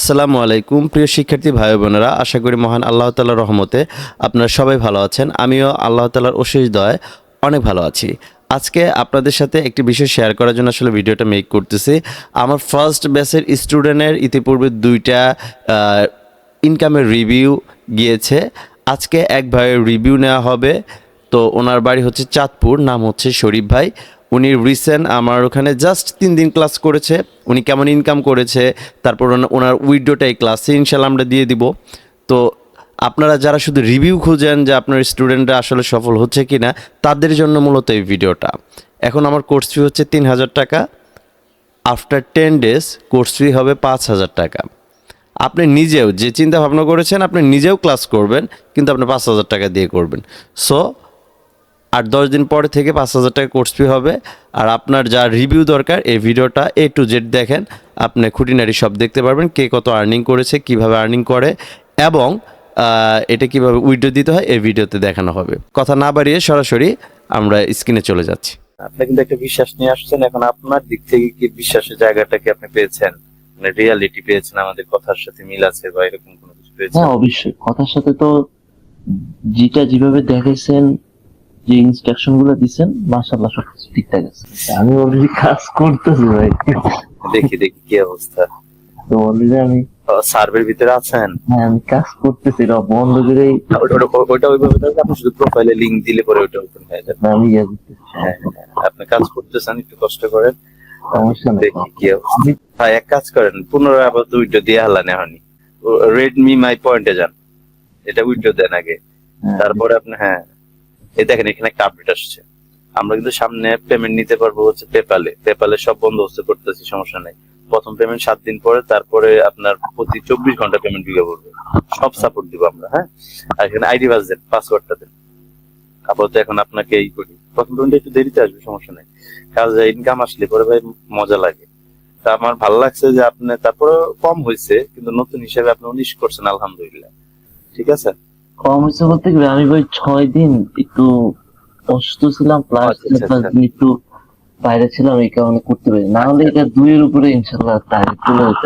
আসসালামু আলাইকুম, প্রিয় শিক্ষার্থী ভাই বোনেরা। আশা করি মহান আল্লাহ তালার রহমতে আপনারা সবাই ভালো আছেন। আমিও আল্লাহ তালার অশেষ দয় অনেক ভালো আছি। আজকে আপনাদের সাথে একটি বিষয় শেয়ার করার জন্য আসলে ভিডিওটা মেক করতেছি। আমার ফার্স্ট ব্যাচের স্টুডেন্টের ইতিপূর্বে দুইটা ইনকামের রিভিউ গিয়েছে। আজকে এক ভাইয়ের রিভিউ নেওয়া হবে। তো ওনার বাড়ি হচ্ছে চাঁদপুর, নাম হচ্ছে শরীফ ভাই। উনি রিসেন্ট আমার ওখানে জাস্ট তিন দিন ক্লাস করেছে। উনি কেমন ইনকাম করেছে, তারপর ওনা- ওনার উইডোটাই ক্লাসে ইনশাল্লাহ আমরা দিয়ে দিব। তো আপনারা যারা শুধু রিভিউ খুঁজেন যে আপনার স্টুডেন্টরা আসলে সফল হচ্ছে কি না তাদের জন্য মূলত এই ভিডিওটা এখন আমার কোর্স ফি হচ্ছে তিন হাজার টাকা। After ten days course fee হবে পাঁচ হাজার টাকা। আপনি নিজেও যে চিন্তা ভাবনা করেছেন, আপনি নিজেও ক্লাস করবেন, কিন্তু আপনি পাঁচ হাজার টাকা দিয়ে করবেন। সো আর দশ দিন পরে থেকে পাঁচ হাজার টাকা কোর্স ফি হবে। আর আপনার যা রিভিউ দরকার এই ভিডিওটা এ টু জেড দেখেন। আপনি খুঁটিনাটি সব দেখতে পারবেন কে কত আর্নিং করেছে কীভাবে আর্নিং করে এবং আহ, এটা কীভাবে উইডো দিতে হয় এই ভিডিওতে দেখানো হবে। কথা না বাড়িয়ে সরাসরি আমরা স্ক্রিনে চলে যাচ্ছি। আপনি কিন্তু একটা বিশ্বাস নিয়ে আসছেন এখন আপনার দিক থেকে কি বিশ্বাসের জায়গাটাকে আপনি পেয়েছেন? মানে রিয়ালিটি পেয়েছেন আমাদের কথার সাথে মিল আছে বা এরকম কোনো কিছু পেয়েছেন? হ্যাঁ অবশ্যই। কথার সাথে তো যেটা যেভাবে দেখাইছেন যে ইনস্ট্রাকশনগুলো দিচ্ছেন মাসাল্লাহ সবকিছু ঠিকঠাক আছে। আমি অলরেডি কাজ করতেছি ভাই। দেখি দেখি কি অবস্থা। তো অলরেডি আমি সার্ভের ভিতরে আছেন? হ্যাঁ আমি কাজ করতেছি এটা বন্ধ করে ওটা- ওইভাবে থাকলে আপনি শুধু প্রোফাইলে লিংক দিলে পরে ওটা ওপেন হয়ে যাবে। আমি ইয়ে করতেছি। হ্যাঁ হ্যাঁ, আপনি কাজ করতেছেন একটু কষ্ট করেন। সমস্যা নেই। দেখি কি অবস্থা। ভাই এক কাজ করেন পুনরায় আবার উইডো দিয়ে হালা নেওয়ানি রেডমি মাই পয়েন্টে যান। এটা উইডো দেন আগে। হ্যাঁ, তারপরে আপনি হ্যাঁ এই দেখেন, এখানে একটা আপডেট আসছে। আমরা কিন্তু সামনে পেমেন্ট নিতে পারব হচ্ছে পেপালে পেপালে সব বন্দোবস্ত করতেছি, সমস্যা নাই। প্রথম পেমেন্ট সাত দিন পরে, তারপরে আপনার প্রতি চব্বিশ ঘণ্টা পেমেন্ট দিলে পড়বে। সব সাপোর্ট দিব আমরা হ্যাঁ? আর এখানে আইডি পাস দেন পাসওয়ার্ডটা দেন। আপাতত এখন আপনাকে এই করি। প্রথম পেমেন্ট একটু দেরিতে আসবে, সমস্যা নাই। কাজ ইনকাম আসলে পরে ভাই মজা লাগে। তা আমার ভালো লাগছে যে আপনি তারপরে কম হয়েছে কিন্তু নতুন হিসেবে আপনি উনিশ করছেন, আলহামদুলিল্লাহ। ঠিক আছে? কম হয়েছে বলতে কি আমি ভাই ছয় দিন একটু অসুস্থ ছিলাম প্লাস আচ্ছা, আচ্ছা, আচ্ছা। একটু বাইরে ছিলাম এই কারণে করতে পারি না হলে এটা দুইয়ের উপরে ইনশাল্লাহ টার্গেট চলে যেত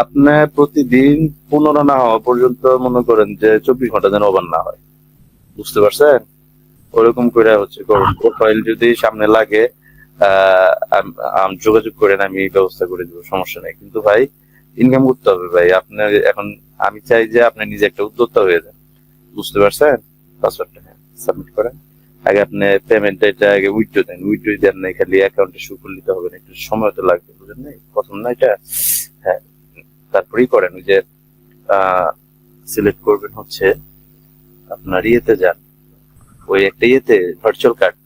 আপনি প্রতিদিন পনেরো না হওয়া পর্যন্ত মনে করেন যে চব্বিশ ঘণ্টা যেন ওভার না হয়। বুঝতে পারছেন? ওরকম করে হচ্ছে প্রোফাইল যদি সামনে লাগে যোগাযোগ করেন আমি এই ব্যবস্থা করে দেবো সমস্যা নেই। কিন্তু ভাই ইনকাম করতে হবে ভাই। আপনার এখন আমি চাই যে আপনি নিজে একটা উদ্যোক্তা হয়ে যান। বুঝতে পারছেন? পাসওয়ার্ডটা সাবমিট করেন। আগে আপনি পেমেন্ট এটা আগে উইথড্র দেন। উইথড্র দেন না খালি অ্যাকাউন্টে শুরু করে নিতে হবে না। একটু সময় তো লাগবে বুঝলেন না প্রথম না এটা? হ্যাঁ। তারপরেই করেন ওই যে সিলেক্ট করবেন হচ্ছে আপনার ইয়েতে যান। ওই একটা ইয়েতে ভার্চুয়াল কার্ড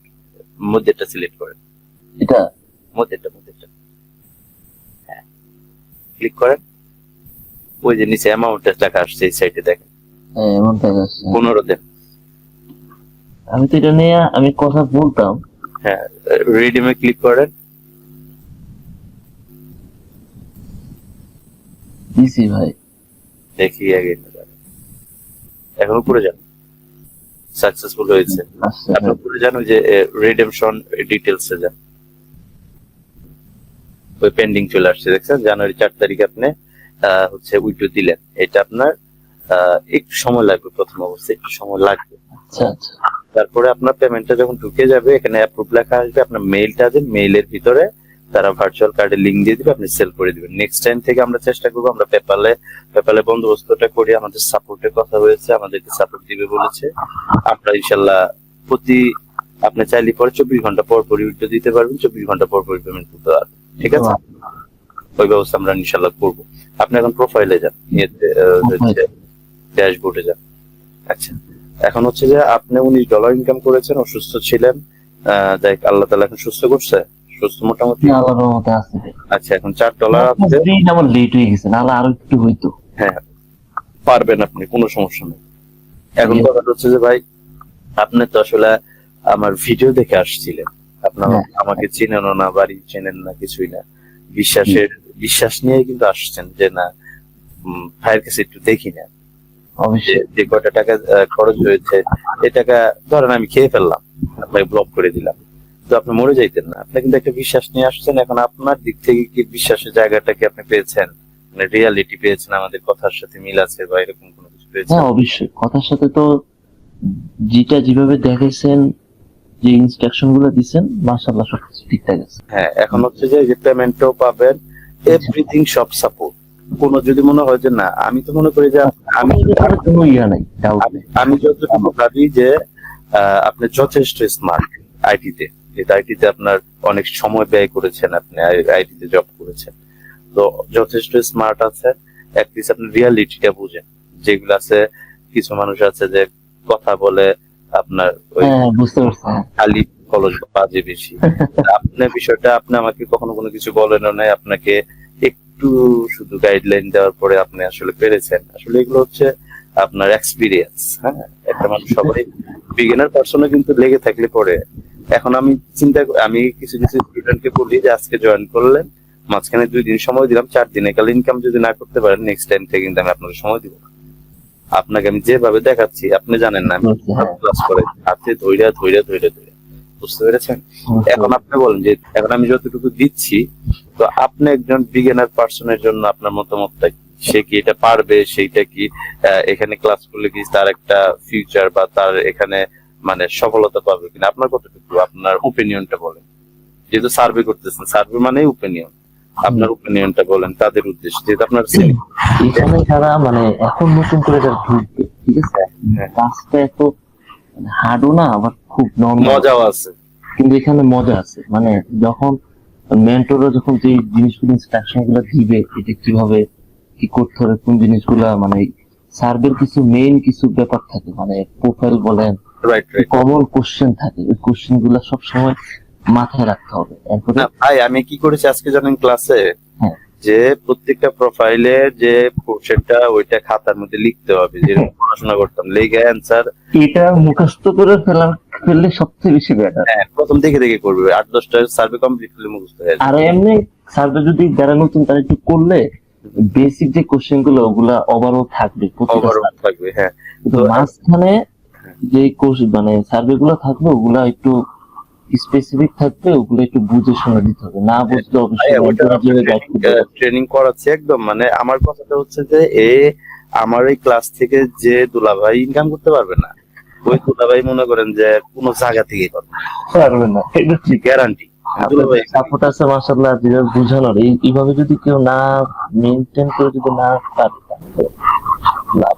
মধ্যেটা সিলেক্ট করেন। এটা? মধ্যেটা মধ্যেটা হ্যাঁ। ক্লিক করেন। ওই যে নিচে অ্যামাউন্টের টাকা আসছে এই সাইডে দেখেন। হ্যাঁ, আছে। পনেরো দেন আমি তো এটা নিয়ে আমি কথা বলতাম। হ্যাঁ রিডিমে ক্লিক করেন। দিছি ভাই। দেখি আগে। এখন উপরে যান। সাকসেসফুল হয়েছে। আচ্ছা আপনি উপরে যান ওই যে রিডেমশন ডিটেলস এ যান। ওই পেন্ডিং চলে আসছে দেখছেন? জানুয়ারি চার তারিখে আপনি হচ্ছে উইড্রো দিলেন। এটা আপনার একটু সময় লাগবে প্রথম অবস্থায় একটু সময় লাগবে। আচ্ছা আচ্ছা। তারপরে আপনার পেমেন্টটা যখন ঢুকে যাবে এখানে অ্যাপ্রুভ লেখা আসবে আপনার মেইলটা দেন মেইলের ভিতরে তারা ভার্চুয়াল কার্ডের লিঙ্ক দিয়ে দিবে আপনি সেল করে দিবেন। নেক্সট টাইম থেকে আমরা চেষ্টা করব আমরা পেপালে পেপালে বন্দোবস্তটা করি আমাদের সাপোর্টের কথা হয়েছে আমাদেরকে সাপোর্ট দিবে বলেছে। আমরা ইনশাল্লাহ প্রতি আপনি চাইলে পরে চব্বিশ ঘণ্টা পর পর উইথড্র দিতে পারবেন চব্বিশ ঘণ্টা পর পর পেমেন্ট করতে পারবেন। ঠিক আছে? ওই ব্যবস্থা আমরা ইনশাল্লাহ করব। আপনি এখন প্রোফাইলে যান ড্যাশবোর্ডে যান। আচ্ছা। এখন হচ্ছে যে আপনি উনিশ ডলার ইনকাম করেছেন অসুস্থ ছিলেন আহ, দেখ আল্লাহ তালা এখন সুস্থ করছে? সুস্থ মোটামুটি? আল্লাহর আছে। আচ্ছা এখন চার ডলার আমার লেট হয়ে গেছে নাহলে আরও একটু হইতো। হ্যাঁ পারবেন আপনি কোনো সমস্যা নেই। এখন কথা হচ্ছে যে ভাই আপনি তো আসলে আমার ভিডিও দেখে আসছিলেন। আপনার হ্যাঁ। আমাকে চিনেনও না বাড়ি চেনেন না কিছুই না। বিশ্বাসের বিশ্বাস নিয়ে কিন্তু আসছেন যে না ভাইয়ের কাছে একটু দেখি না। অবশ্যই যে কয়টা টাকা খরচ হয়েছে এই টাকা ধরেন আমি খেয়ে ফেললাম আপনাকে ব্লক করে দিলাম। তো আপনি মরে যাইতেন না। আপনি কিন্তু একটা বিশ্বাস নিয়ে আসছেন এখন আপনার দিক থেকে কি বিশ্বাসের জায়গাটা কি আপনি পেয়েছেন? মানে রিয়ালিটি পেয়েছেন আমাদের কথার সাথে মিল আছে বা এরকম কোনো কিছু পেয়েছেন? হ্যাঁ অবশ্যই। কথার সাথে তো যেটা যেভাবে দেখেছেন যে ইনস্ট্রাকশনগুলো দিচ্ছেন মাসাল্লাহ সবকিছু ঠিকঠাক আছে। হ্যাঁ এখন হচ্ছে যে যে পেমেন্টও পাবেন এভরিথিং সব সাপোর্ট কোনো যদি মনে হয় যে না আমি তো মনে করি যে আমি আমি কোনো ইয়া নাই আমি- আমি যতটুকু ভাবি যে আপনি যথেষ্ট স্মার্ট আইটিতে আইটিতে আপনার অনেক সময় ব্যয় করেছেন আপনি আইটিতে জব করেছেন। তো যথেষ্ট স্মার্ট আছে। অ্যাটলিস্ট আপনি রিয়ালিটিটা বুঝেন। যেগুলো আছে কিছু মানুষ আছে যে কথা বলে আপনার ওই হ্যাঁ। খালি কলস বাজে বেশি। আপনার বিষয়টা আপনি আমাকে কখনো কোনো কিছু বলেন নাই আপনাকে একটু শুধু গাইডলাইন দেওয়ার পরে আপনি আসলে পেরেছেন। আসলে এগুলো হচ্ছে আপনার এক্সপিরিয়েন্স হ্যাঁ? একটা মানুষ সবাই বিগিনার পার্সনে কিন্তু লেগে থাকলে পরে। এখন আমি চিন্তা আমি কিছু কিছু স্টুডেন্টকে বলি যে আজকে জয়েন করলেন মাঝখানে দুই দিন সময় দিলাম চার দিনে। কাল ইনকাম যদি না করতে পারেন নেক্সট টাইম থেকে কিন্তু আমি আপনাকে সময় দিব আপনাকে আমি যেভাবে দেখাচ্ছি আপনি জানেন না আমি। ক্লাস করে হাতে ধৈর্য ধৈর্য ধৈর্য ধৈর্য। বুঝতে পেরেছেন? এখন আপনি বলেন যে এখন আমি যতটুকু দিচ্ছি তো আপনি একজন বিগিনার পার্সনের জন্য আপনার মতামতটা কি? সে কি এটা পারবে? সেইটা কি এখানে ক্লাস করলে কি তার একটা ফিউচার বা তার এখানে মানে সফলতা পাবে কিনা? আপনার কতটুকু আপনার ওপিনিয়নটা বলেন। যেহেতু সার্ভে করতেছেন সার্ভে মানেই ওপিনিয়ন আপনার ওপিনিয়নটা বলেন তাদের উদ্দেশ্যে যেহেতু আপনার এখানে যারা মানে এখন নতুন করে যারা ঠিক আছে? হ্যাঁ। কাজটা এত হার্ডও না আবার খুব মজাও আছে। কিন্তু এখানে মজা আছে। মানে যখন মেন্টররা যখন যে জিনিসগুলো ইনস্ট্রাকশনগুলো দিবে এটা কীভাবে কি করতে হবে কোন জিনিসগুলা মানে সার্ভের কিছু মেইন কিছু ব্যাপার থাকে। মানে প্রোফাইল বলেন কমন কোশ্চেন থাকে। ওই কোশ্চেনগুলা সবসময় মাথায় রাখতে হবে। ভাই আমি কি করেছি আজকে জানেন ক্লাসে। যে প্রত্যেকটা প্রোফাইলে যে কোশ্চেনটা ওইটা খাতার মধ্যে লিখতে হবে যেরকম পড়াশোনা করতাম লিখে অ্যান্সার এটা মুখস্থ করে ফেলার ফেললে সবচেয়ে বেশি বেটার হ্যাঁ প্রথম দেখে দেখে করবে আট দশটা সার্ভে কমপ্লিট করলে মুখস্থ হয়ে যাবে। আর এমনি সার্ভে যদি যারা নতুন তারা একটু করলে বেসিক যে কোশ্চেনগুলো ওগুলা ওভারঅল থাকবে ওভারঅল থাকবে হ্যাঁ। তো- মাঝখানে যে কোর্স মানে সার্ভে গুলো থাকবে ওগুলা একটু স্পেসিফিক থাকবে ওগুলো একটু বুঝে শুনে দিতে হবে। না বুঝলে অবশ্যই। ট্রেনিং করাচ্ছে একদম। মানে আমার কথাটা হচ্ছে যে এ আমার এই ক্লাস থেকে যে দুলাভাই ইনকাম করতে পারবে না ওই দুলাভাই মনে করেন যে কোনো জায়গা থেকে পারবে না। এটা ঠিক। গ্যারান্টি সাপোর্ট আছে মাসাল্লাহ যেভাবে বোঝানোর এইভাবে যদি কেউ না মেনটেন করে যদি না পারে লাভ